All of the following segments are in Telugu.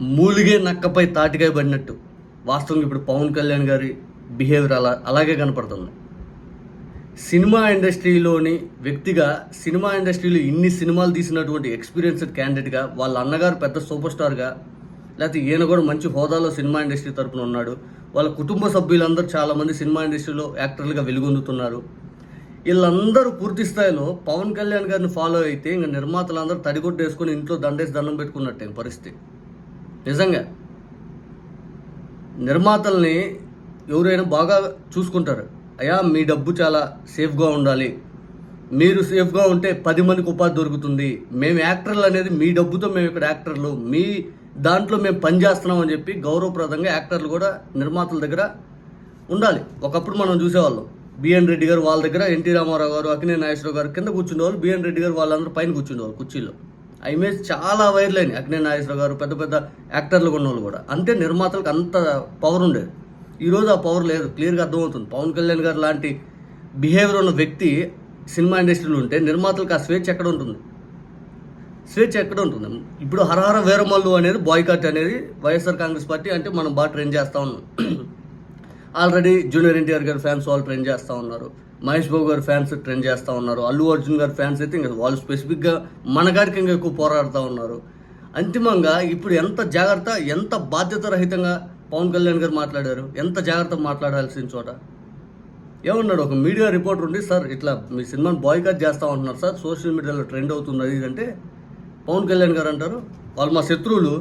మూలిగే నక్కపై తాటికాయ పడినట్టు. వాస్తవంగా ఇప్పుడు పవన్ కళ్యాణ్ గారి బిహేవియర్ అలా అలాగే కనపడుతుంది. సినిమా ఇండస్ట్రీలోని వ్యక్తిగా సినిమా ఇండస్ట్రీలో ఇన్ని సినిమాలు తీసినటువంటి ఎక్స్పీరియన్స్డ్ క్యాండిడేట్గా వాళ్ళ అన్నగారు పెద్ద సూపర్ స్టార్గా లేకపోతే ఈయన కూడా మంచి హోదాలో సినిమా ఇండస్ట్రీ తరపున ఉన్నాడు. వాళ్ళ కుటుంబ సభ్యులందరూ చాలామంది సినిమా ఇండస్ట్రీలో యాక్టర్లుగా వెలుగొందుతున్నారు. వీళ్ళందరూ పూర్తి స్థాయిలో పవన్ కళ్యాణ్ గారిని ఫాలో అయితే ఇంకా నిర్మాతలందరూ తడిగొట్టేసుకొని ఇంట్లో దండేసి దండం పెట్టుకున్నట్టే పరిస్థితి. నిజంగా నిర్మాతల్ని ఎవరైనా బాగా చూసుకుంటారు. అయ్యా మీ డబ్బు చాలా సేఫ్గా ఉండాలి. మీరు సేఫ్గా ఉంటే పది మందికి ఉపాధి దొరుకుతుంది. మేము యాక్టర్లు అనేది మీ డబ్బుతో మేము ఇక్కడ యాక్టర్లు. మీ దాంట్లో మేము పనిచేస్తున్నాం అని చెప్పి గౌరవప్రదంగా యాక్టర్లు కూడా నిర్మాతల దగ్గర ఉండాలి. ఒకప్పుడు మనం చూసేవాళ్ళం. బిఎన్ రెడ్డి గారు వాళ్ళ దగ్గర ఎన్టీ రామారావు గారు అక్కినే నాగేశ్వరరావు గారు కింద కూర్చునేవాళ్ళు. బిఎన్ రెడ్డి గారు వాళ్ళందరూ పైన కూర్చునేవాళ్ళు కుర్చీలో ఆ ఇమేజ్ చాలా వైరల్ అయినాయి. అగ్నే నాగేశ్వరరావు గారు పెద్ద పెద్ద యాక్టర్లు ఉన్నవాళ్ళు కూడా. అంటే నిర్మాతలకు అంత పవర్ ఉండేది. ఈరోజు ఆ పవర్ లేదు. క్లియర్గా అర్థమవుతుంది. పవన్ కళ్యాణ్ గారు లాంటి బిహేవియర్ ఉన్న వ్యక్తి సినిమా ఇండస్ట్రీలో ఉంటే నిర్మాతలకు ఆ స్వేచ్ఛ ఎక్కడ ఉంటుంది? స్వేచ్ఛ ఎక్కడ ఉంటుంది? ఇప్పుడు హరహర వీరమల్లు అనేది బాయ్కాట్ అనేది వైఎస్ఆర్ కాంగ్రెస్ పార్టీ అంటే మనం బాగా ట్రెండ్ చేస్తూ ఉన్నాం. ఆల్రెడీ జూనియర్ ఎన్టీఆర్ గారి ఫ్యాన్స్ వాళ్ళు ట్రెండ్ చేస్తూ ఉన్నారు. మహేష్ బాబు గారు ఫ్యాన్స్ ట్రెండ్ చేస్తూ ఉన్నారు. అల్లు అర్జున్ గారి ఫ్యాన్స్ అయితే ఇంకా వాళ్ళు స్పెసిఫిక్గా మన గారికి ఇంకా ఎక్కువ పోరాడుతూ ఉన్నారు. అంతిమంగా ఇప్పుడు ఎంత జాగ్రత్త ఎంత బాధ్యత రహితంగా పవన్ కళ్యాణ్ గారు మాట్లాడారు? ఎంత జాగ్రత్త మాట్లాడాల్సిన చోట? ఏమన్నాడు? ఒక మీడియా రిపోర్టర్ ఉండి సార్ ఇట్లా మీ సినిమాని బాయ్కాట్ చేస్తా ఉంటున్నారు సార్. సోషల్ మీడియాలో ట్రెండ్ అవుతుంది. అది అంటే పవన్ కళ్యాణ్ గారు అంటారు. వాళ్ళు మా శత్రువులు.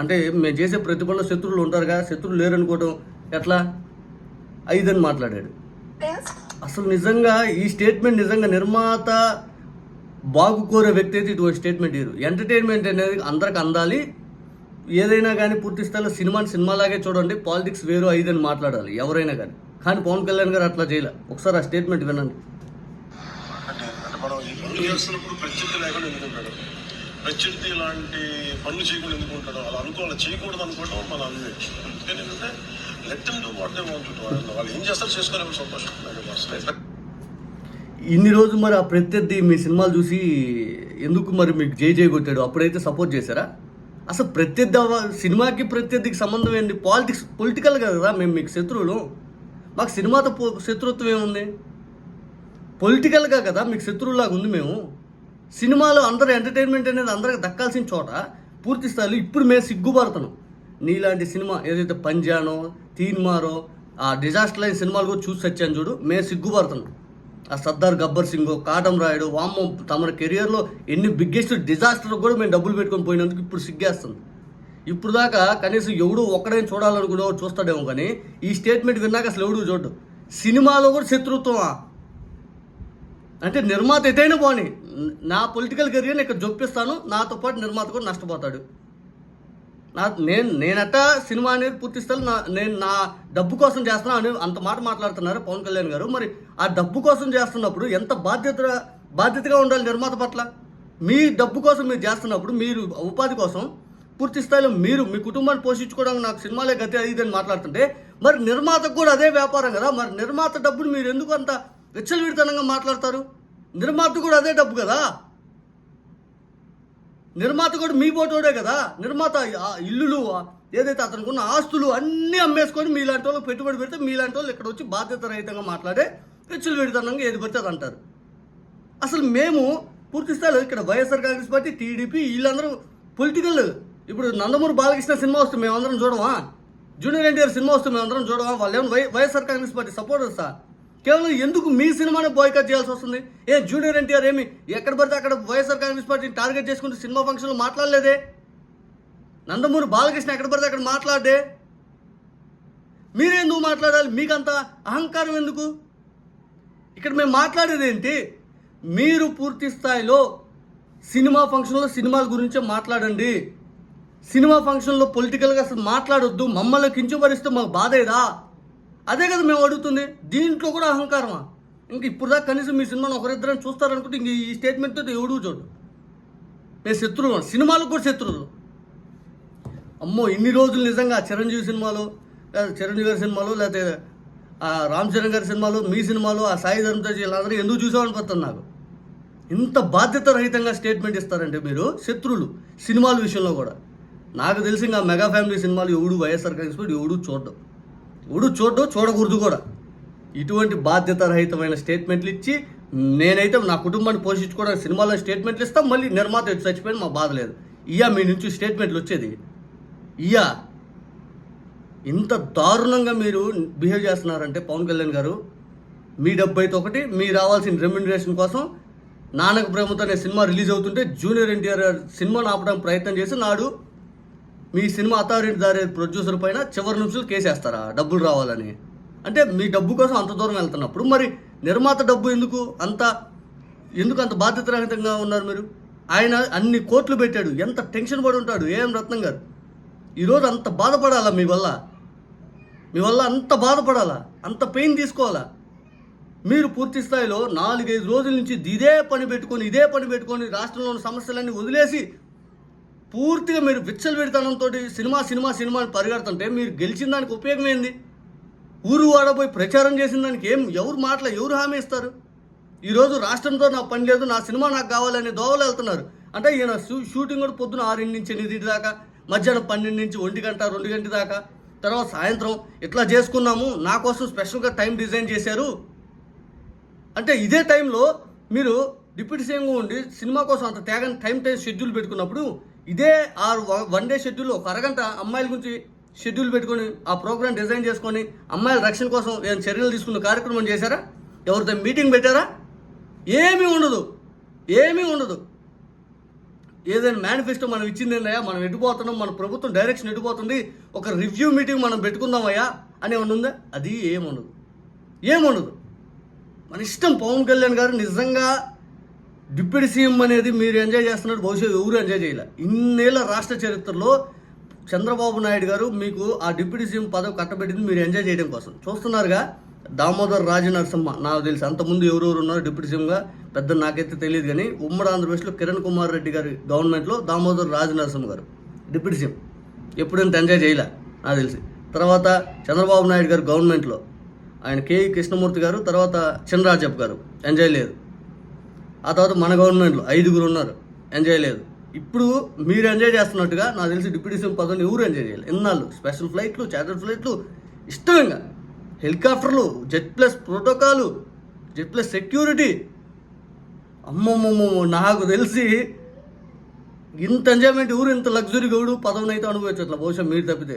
అంటే మేము చేసే ప్రతి పనిలో శత్రువులు ఉంటారు కదా శత్రువులు లేరనుకోవడం ఎట్లా? ఐదని మాట్లాడాడు. అసలు నిజంగా ఈ స్టేట్మెంట్ నిజంగా నిర్మాత బాగు కోరే వ్యక్తి అయితే ఇటువంటి స్టేట్మెంట్ ఇరు ఎంటర్టైన్మెంట్ అనేది అందరికి అందాలి. ఏదైనా కానీ పూర్తి స్థాయిలో సినిమాని సినిమాలాగే చూడండి పాలిటిక్స్ వేరు ఐదని మాట్లాడాలి ఎవరైనా కానీ. కానీ పవన్ కళ్యాణ్ గారు అట్లా చేయలే. ఒకసారి ఆ స్టేట్మెంట్ వినండి. ప్రత్యర్థి ఇలాంటి పనులు చేయకుండా ఎందుకు ఉంటాడు? అలా అనుకోవాలి. చేయకూడదు అనుకోవడం మన అన్వేషణ ఎందుకంటే డూ వాట్ దే వాంట్ వాళ్ళు ఏం చేస్తారు చేసుకోలేము సంతోషం. ఇన్ని రోజు మరి ఆ ప్రత్యర్థి మీ సినిమాలు చూసి ఎందుకు మరి మీకు జై జై కొట్టాడు? అప్పుడైతే సపోర్ట్ చేశారా? అసలు ప్రత్యర్థి సినిమాకి ప్రత్యర్థికి సంబంధం ఏంటి పాలిటిక్స్ పొలిటికల్ కదా మేము మీకు శత్రువులు. మాకు సినిమాతో శత్రుత్వం ఏముంది? పొలిటికల్గా కదా మీకు శత్రువులాగా ఉంది మేము. సినిమాలో అందరూ ఎంటర్టైన్మెంట్ అనేది అందరికి దక్కాల్సిన చోట పూర్తి స్థాయిలో ఇప్పుడు మేము సిగ్గుపడుతున్నాం. నీలాంటి సినిమా ఏదైతే పంజానో తీన్మారో ఆ డిజాస్టర్ లైన్ సినిమాలు కూడా చూసి వచ్చాను చూడు. మేము సిగ్గుపడుతున్నాం ఆ సర్దార్ గబ్బర్ సింగ్ కాటం రాయుడు వామ్మ తమ కెరియర్లో ఎన్ని బిగ్గెస్ట్ డిజాస్టర్ కూడా మేము డబ్బులు పెట్టుకొని పోయినందుకు ఇప్పుడు సిగ్గేస్తుంది. ఇప్పుడు దాకా కనీసం ఎవడు ఒక్కడైనా చూడాలనుకునేవాడు చూస్తాడేమో కానీ ఈ స్టేట్మెంట్ విన్నాక అసలు ఎవడు చూడు సినిమాలో కూడా శత్రుత్వమా? అంటే నిర్మాత ఎటైనా పోని నా పొలిటికల్ కెరియర్ని ఇక్కడ జొప్పిస్తాను నాతో పాటు నిర్మాత కూడా నష్టపోతాడు. నా నేను నేనట సినిమా అనేది పూర్తిస్తాను నా నేను నా డబ్బు కోసం చేస్తున్నా అని అంత మాట మాట్లాడుతున్నారు పవన్ కళ్యాణ్ గారు. మరి ఆ డబ్బు కోసం చేస్తున్నప్పుడు ఎంత బాధ్యత బాధ్యతగా ఉండాలి నిర్మాత పట్ల? మీ డబ్బు కోసం మీరు చేస్తున్నప్పుడు మీరు ఉపాధి కోసం పూర్తి స్థాయిలో మీరు మీ కుటుంబాన్ని పోషించుకోవడానికి నాకు సినిమాలే గతి అది అని మాట్లాడుతుంటే మరి నిర్మాతకు కూడా అదే వ్యాపారం కదా? మరి నిర్మాత డబ్బును మీరు ఎందుకు అంత విచ్చలవిడితనంగా మాట్లాడతారు? నిర్మాత కూడా అదే డబ్బు కదా? నిర్మాత కూడా మీ పోటోడే కదా? నిర్మాత ఆ ఇల్లులు ఏదైతే అతనికి ఉన్న ఆస్తులు అన్నీ అమ్మేసుకొని మీలాంటి వాళ్ళు పెట్టుబడి పెడితే మీలాంటి వాళ్ళు ఇక్కడ వచ్చి బాధ్యత రహితంగా మాట్లాడే పిచ్చులు పెడతానంగా ఏది పడితే అది అంటారు. అసలు మేము పూర్తి స్థాయిలో ఇక్కడ వైఎస్ఆర్ కాంగ్రెస్ పార్టీ టీడీపీ వీళ్ళందరూ పొలిటికల్. ఇప్పుడు నందమూరి బాలకృష్ణ సినిమా వస్తుంది మేమందరం చూడమా? జూనియర్ ఎన్టీఆర్ సినిమా వస్తుంది మేమందరం చూడమా? వాళ్ళు ఏమైనా వై వైఎస్ఆర్ కాంగ్రెస్ పార్టీ సపోర్టర్సా? కేవలం ఎందుకు మీ సినిమాని బాయ్కట్ చేయాల్సి వస్తుంది? ఏ జూనియర్ ఎన్టీఆర్ ఏమి ఎక్కడ పడితే అక్కడ వైఎస్ఆర్ కాంగ్రెస్ పార్టీని టార్గెట్ చేసుకుంటూ సినిమా ఫంక్షన్లో మాట్లాడలేదే? నందమూరి బాలకృష్ణ ఎక్కడ పడితే అక్కడ మాట్లాడే? మీరెందుకు మాట్లాడాలి? మీకంత అహంకారం ఎందుకు? ఇక్కడ మేము మాట్లాడేది ఏంటి? మీరు పూర్తి స్థాయిలో సినిమా ఫంక్షన్లో సినిమాల గురించే మాట్లాడండి. సినిమా ఫంక్షన్లో పొలిటికల్గా అసలు మాట్లాడొద్దు. మమ్మల్ని కించపరిస్తే మాకు బాధేదా? అదే కదా మేము అడుగుతుంది. దీంట్లో కూడా అహంకారమా? ఇంక ఇప్పుడు దాకా కనీసం మీ సినిమాను ఒకరిద్దరని చూస్తారనుకుంటే ఇంక ఈ స్టేట్మెంట్తో ఎవడూ ఎవడు చూడు? మేము శత్రువు సినిమాలకు కూడా శత్రువులు అమ్మో ఇన్ని రోజులు నిజంగా చిరంజీవి సినిమాలో లేదా చిరంజీవి గారి సినిమాలో లేకపోతే ఆ రామ్ చరణ్ గారి సినిమాలో మీ సినిమాలో ఆ సాయి ధర్మతో వీళ్ళందరూ ఎందుకు చూసామనిపోతుంది నాకు? ఇంత బాధ్యత రహితంగా స్టేట్మెంట్ ఇస్తారంటే మీరు శత్రువులు సినిమాల విషయంలో కూడా. నాకు తెలిసి ఇంకా మెగా ఫ్యామిలీ సినిమాలు ఎవడు వైఎస్ఆర్ కాంగ్రెస్ ఎవడూ ఎవడు చూడడం. ఎవడు చూడడం చూడకూడదు కూడా. ఇటువంటి బాధ్యత రహితమైన స్టేట్మెంట్లు ఇచ్చి నేనైతే నా కుటుంబాన్ని పోషించుకోవడానికి సినిమాలో స్టేట్మెంట్లు ఇస్తాం మళ్ళీ నిర్మాత చచ్చిపోయిన మా బాధ లేదు. ఇయ్యా మీ నుంచి స్టేట్మెంట్లు వచ్చేది. ఇయ్యా. ఇంత దారుణంగా మీరు బిహేవ్ చేస్తున్నారంటే పవన్ కళ్యాణ్ గారు మీ డెబ్బైతో ఒకటి మీ రావాల్సిన రెమ్యునరేషన్ కోసం నానక ప్రేమతో అనే సినిమా రిలీజ్ అవుతుంటే జూనియర్ ఎన్టీఆర్ సినిమాను ఆపడానికి ప్రయత్నం చేసి నాడు మీ సినిమా అథారిటీ దారి ప్రొడ్యూసర్ పైన చివరి నిమిషాలు కేసేస్తారా? డబ్బులు రావాలని. అంటే మీ డబ్బు కోసం అంత దూరం వెళ్తున్నప్పుడు మరి నిర్మాత డబ్బు ఎందుకు? అంత ఎందుకు అంత బాధ్యతారహితంగా ఉన్నారు మీరు? ఆయన అన్ని కోట్లు పెట్టాడు. ఎంత టెన్షన్ పడి ఉంటాడు ఏం రత్నం గారు? ఈరోజు అంత బాధపడాలా మీ వల్ల? మీ వల్ల అంత బాధపడాలా? అంత పెయిన్ తీసుకోవాలా? మీరు పూర్తి స్థాయిలో నాలుగైదు రోజుల నుంచి ఇదే పని పెట్టుకొని ఇదే పని పెట్టుకొని రాష్ట్రంలోని సమస్యలన్నీ వదిలేసి పూర్తిగా మీరు విచ్చలు పెడతానంతో సినిమా సినిమా సినిమా అని పరిగెడుతుంటే మీరు గెలిచిన దానికి ఉపయోగం ఏంది? ఊరు వాడపోయి ప్రచారం చేసిన దానికి ఏం ఎవరు మాటలు ఎవరు హామీ ఇస్తారు? ఈరోజు రాష్ట్రంతో నా పని లేదు నా సినిమా నాకు కావాలనే దోవలు వెళ్తున్నారు. అంటే ఈయన షూటింగ్ కూడా పొద్దున ఆరింటి నుంచి ఎనిమిది దాకా మధ్యాహ్నం పన్నెండు నుంచి ఒంటి గంట రెండు గంట దాకా తర్వాత సాయంత్రం ఇట్లా చేసుకున్నాము నా కోసం స్పెషల్గా టైం డిజైన్ చేశారు. అంటే ఇదే టైంలో మీరు డిప్యూటీ సీఎంగా ఉండి సినిమా కోసం అంత తేగని టైం టైం షెడ్యూల్ పెట్టుకున్నప్పుడు ఇదే ఆ వ- వన్ డే షెడ్యూల్లో ఒక అరగంట అమ్మాయిల గురించి షెడ్యూల్ పెట్టుకొని ఆ ప్రోగ్రామ్ డిజైన్ చేసుకొని అమ్మాయిల రక్షణ కోసం ఏమైనా చర్యలు తీసుకున్న కార్యక్రమం చేశారా? ఎవరితో మీటింగ్ పెట్టారా? ఏమీ ఉండదు. ఏమీ ఉండదు. ఏదైనా మేనిఫెస్టో మనం ఇచ్చింది ఏందయ్యా? మనం ఎటుపోతున్నాం? మన ప్రభుత్వం డైరెక్షన్ ఎటుపోతుంది? ఒక రివ్యూ మీటింగ్ మనం పెట్టుకుందామయ్యా? అని ఏమన్నా ఉందా? అది ఏముండదు ఏముండదు మన ఇష్టం పవన్ కళ్యాణ్ గారు నిజంగా డిప్యూటీ సీఎం అనేది మీరు ఎంజాయ్ చేస్తున్నట్టు బహుశా ఎవరు ఎంజాయ్ చేయలే. ఇన్నేళ్ళ రాష్ట్ర చరిత్రలో చంద్రబాబు నాయుడు గారు మీకు ఆ డిప్యూటీ సీఎం పదవి కట్టబెట్టింది మీరు ఎంజాయ్ చేయడం కోసం. చూస్తున్నారుగా? దామోదర్ రాజనరసింహ నాకు తెలిసి. అంతకుముందు ఎవరెవరు ఉన్నారు డిప్యూటీ సీఎంగా? పెద్ద నాకైతే తెలియదు కానీ ఉమ్మడి ఆంధ్రప్రదేశ్లో కిరణ్ కుమార్ రెడ్డి గారి గవర్నమెంట్లో దామోదర్ రాజనరసింహ గారు డిప్యూటీ సీఎం. ఎప్పుడు ఎంజాయ్ చేయలే నాకు తెలిసి. తర్వాత చంద్రబాబు నాయుడు గారు గవర్నమెంట్లో. ఆయన కేఈ కృష్ణమూర్తి గారు తర్వాత చినరాజప్ప గారు. ఎంజాయ్ లేదు. ఆ తర్వాత మన గవర్నమెంట్లో ఐదుగురు ఉన్నారు. ఎంజాయ్ లేదు. ఇప్పుడు మీరు ఎంజాయ్ చేస్తున్నట్టుగా నాకు తెలిసి డిప్యూటీ సీఎం పదవిని ఎవరు ఎంజాయ్ చేయాలి ఎన్నాళ్ళు? స్పెషల్ ఫ్లైట్లు చార్టర్ ఫ్లైట్లు ఇష్టంగా. హెలికాప్టర్లు jet plus protocol jet plus security అమ్మమ్మమ్మ నాకు తెలిసి ఇంత ఎంజాయ్మెంట్ ఊరు ఇంత లగ్జరీ గౌడు పదవిని అయితే అనుభవించట్ల బహుశా మీరు తప్పితే.